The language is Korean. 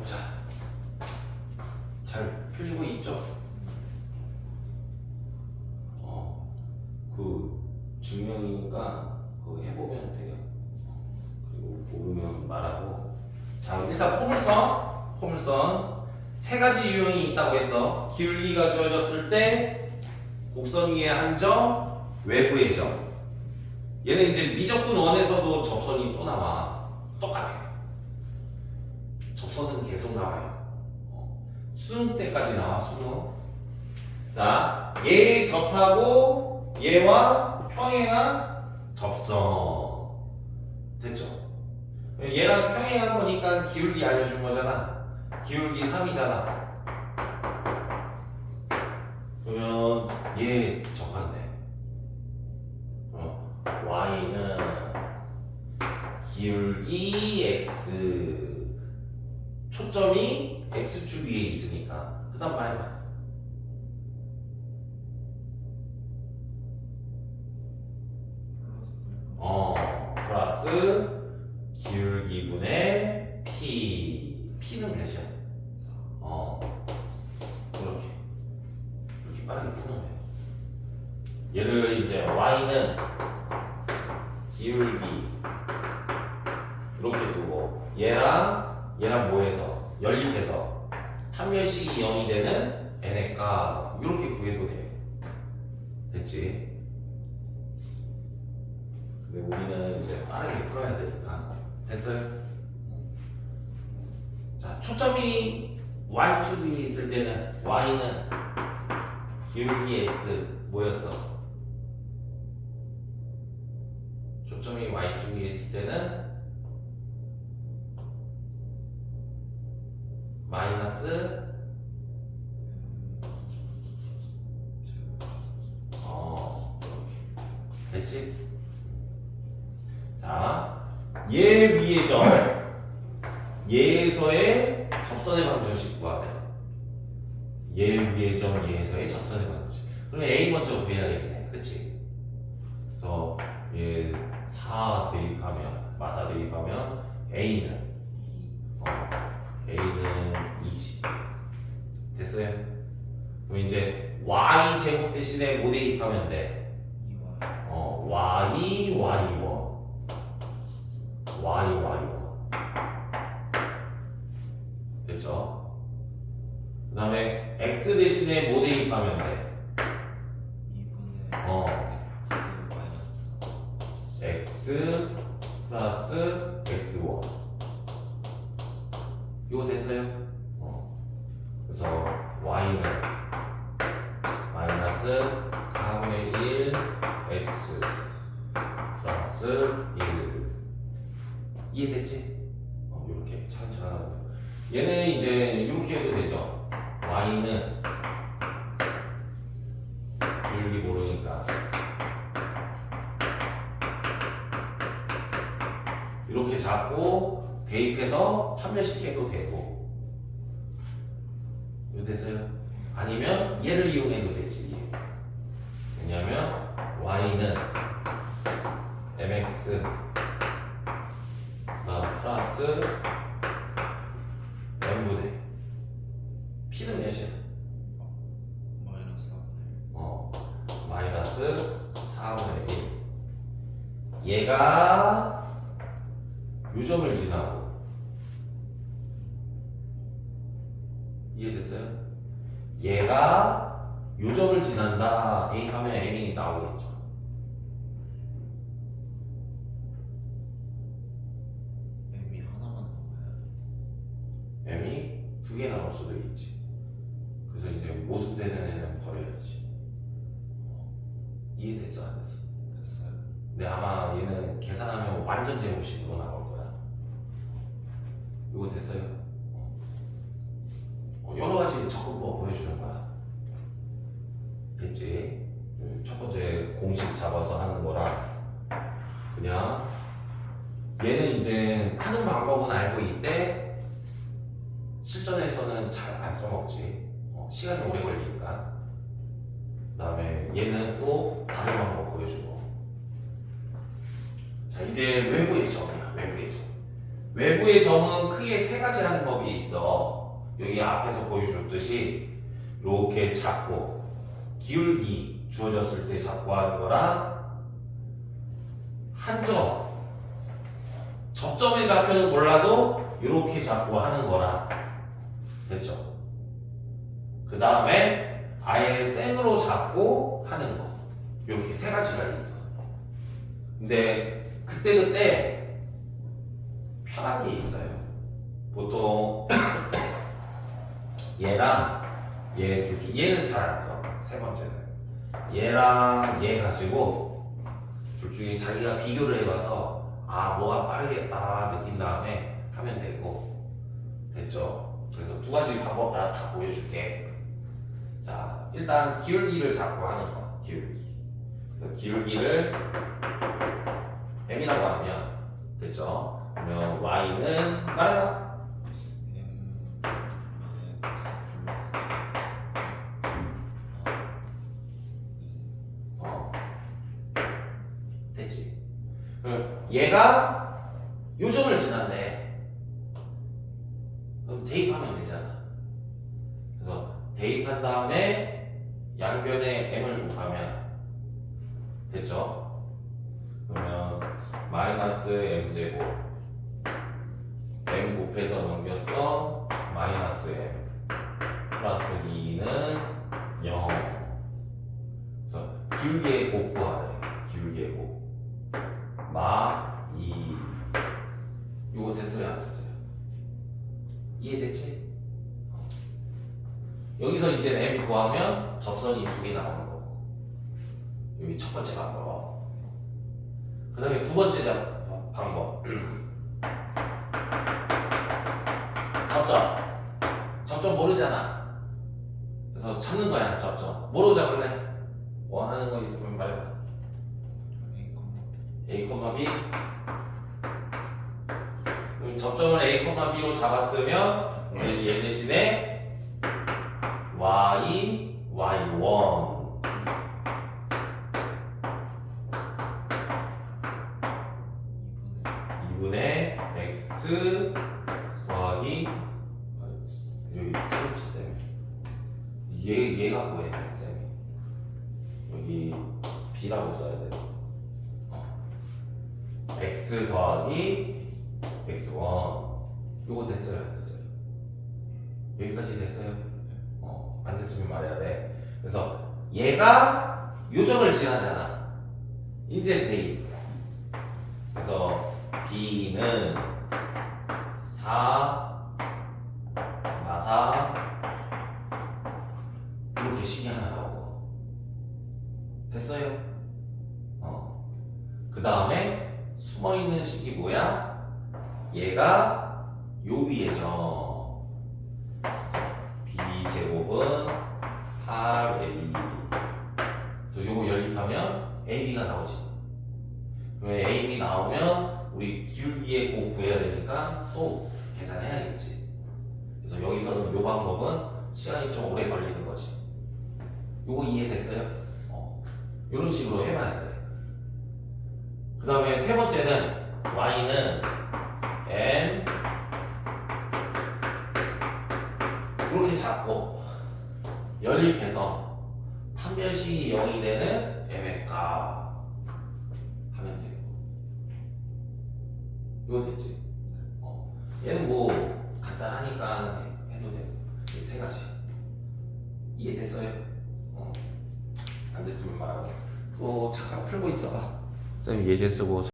보자. 잘 풀리고 있죠? 어, 그 증명이니까 그거 해보면 돼요. 그리고 모르면 말하고. 자, 일단 포물선, 포물선 세 가지 유형이 있다고 했어. 기울기가 주어졌을 때 곡선 위에 한 점, 외부의 점. 얘는 이제 미적분 원에서도 접선이 또 나와. 똑같아. 접선은 계속 나와요. 어, 수능 때까지 나와 수능. 자, 얘 접하고 얘와 평행한 접선. 됐죠? 얘랑 평행한 거니까 기울기 알려준 거잖아. 기울기 3이잖아. 그러면 얘 접한대. 어, y는 기울기 x 초점이 x축 위에 있으니까 그 다음 말해봐. 어 플러스 기울기분의 p. P는 몇이야? 어 그렇게. 이렇게 빠르게 푸는 거예요 얘를 이제 y는 기울기. 이렇게 두고 얘랑 얘랑 뭐해서 연립해서 판별식이 0이 되는 n의 값 이렇게 구해도 돼 됐지? 근데 우리는 이제 빠르게 풀어야 되니까 됐어요? 자 초점이 y축 위에 있을 때는 y는 기울기 x 뭐였어? 초점이 y축 위에 있을 때는 마이너스 어 됐지? 자, 얘 위의 점 얘에서의 접선의 방정식 구하래 얘 위의 점 얘에서의 접선의 방정식 그러면 A 먼저 구해야겠네 그치? 그래서 얘 4 대입하면 마사 대입하면 A는 이제 Y 제곱 대신에 뭐 대입하면 돼? 어, Y, Y1. Y, Y1. 됐죠? 그 다음에 X 대신에 뭐 대입하면 돼? 어, X 플러스 X1. 이거 됐어요? 플러스 1 이해됐지? 어, 이렇게 천천히 얘는 이제 이렇게 해도 되죠? y는 기울기 모르니까 이렇게 잡고 대입해서 판별시켜도 되고 이거 됐어요? 아니면 얘를 이용해도 되지 왜냐면 y는 mx 나 플러스 n분의 p는 몇이야? 어 마이너스 4분의 1 얘가 요점을 지나고. 이해됐어요? 얘가 요점을 지난다. 대입하면 m이 나오겠죠 모순되는 애는 버려야지 어, 이해됐어 안 됐어? 근데 아마 얘는 계산하면 완전 제곱식으로 나올 거야. 이거 됐어요? 어, 여러 가지 접근법 보여주는 거야. 됐지? 음, 첫 번째 공식 잡아서 하는 거랑 그냥 얘는 이제 하는 방법은 알고 있대 실전에서는 잘 안 써먹지 어, 시간이 오래 걸리니까 그 다음에 얘는 또 다른 방법 보여주고 자 이제 외부의 점이야 외부의 점 외부의 점은 크게 세 가지 하는 법이 있어. 여기 앞에서 보여줬듯이 이렇게 잡고 기울기 주어졌을 때 잡고 하는 거랑 한 점. 접점의 좌표는 몰라도 이렇게 잡고 하는 거랑 됐죠? 그 다음에 아예 생으로 잡고 하는 거. 이렇게 세 가지가 있어. 근데 그때그때 편한 게 있어요. 보통 얘랑 얘둘 중, 얘는 잘 안 써. 세 번째는. 얘랑 얘 가지고 둘 중에 자기가 비교를 해봐서 아, 뭐가 빠르겠다 느낀 다음에 하면 되고. 됐죠? 그래서 두 가지 방법 다, 다 보여줄게. 자, 일단 기울기를 잡고 하는 거. 기울기. 그래서 기울기를 m이라고 하면 됐죠? 그러면 y는 말해봐. 어. 됐지. 얘가 요점을 지났네. 그럼 대입하면 되잖아. 그래서 대입한 다음에 양변에 m을 곱하면 됐죠? 그러면 마이너스 m 제곱 m 곱해서 넘겼어 마이너스 m 플러스 2는 0 그래서 기울기의 곱 구하래 기울기의 곱마 2 요거 됐어요 안 됐어요? 이해됐지? 여기서 이제 m 구하면 접선이 두 개 나오는 거고. 여기 첫 번째 방법. 그 다음에 두 번째 자- 방법. 접점. 접점 모르잖아. 그래서 찾는 거야 접점. 뭐로 잡을래? 원하는 거 있으면 말해봐. A, B. 그럼 접점을 A, B로 잡았으면 얘얘 대신에 Y, Y1 2분의 x 더하기 아, 여기 프로치 쌤. 얘 얘가 뭐야 쌤? 여기 b라고 써야 돼. 어. x 더하기 x1 요거 됐어요 안 됐어요? 여기까지 됐어요? 어, 안 됐으면 말해야 돼. 그래서 얘가 요점을 지나잖아. 이제 대입. 그래서 B는 4, 마사 이렇게 나오고 됐어요? 어. 그 다음에 숨어 있는 식이 뭐야? 얘가 요 위에죠 B제곱은 8AB 그래서 요거 연립하면 AB가 나오지 그러면 AB이 나오면 우리 기울기의 곱 구해야 되니까 또 계산해야겠지. 그래서 여기서는 요 방법은 시간이 좀 오래 걸리는 거지. 요거 이해됐어요? 어. 이런 식으로 해봐야 돼. 그 다음에 세 번째는 y는 n 이렇게 잡고 연립해서 판별식이 0이 되는 m의 값 하면 돼요. 이거 됐지? 어. 얘는 뭐 간단하니까 해- 해도 돼요. 이세 가지. 이해됐어요? 어. 안 됐으면 말하고. 또 잠깐 풀고 있어봐. 쌤 예제 쓰고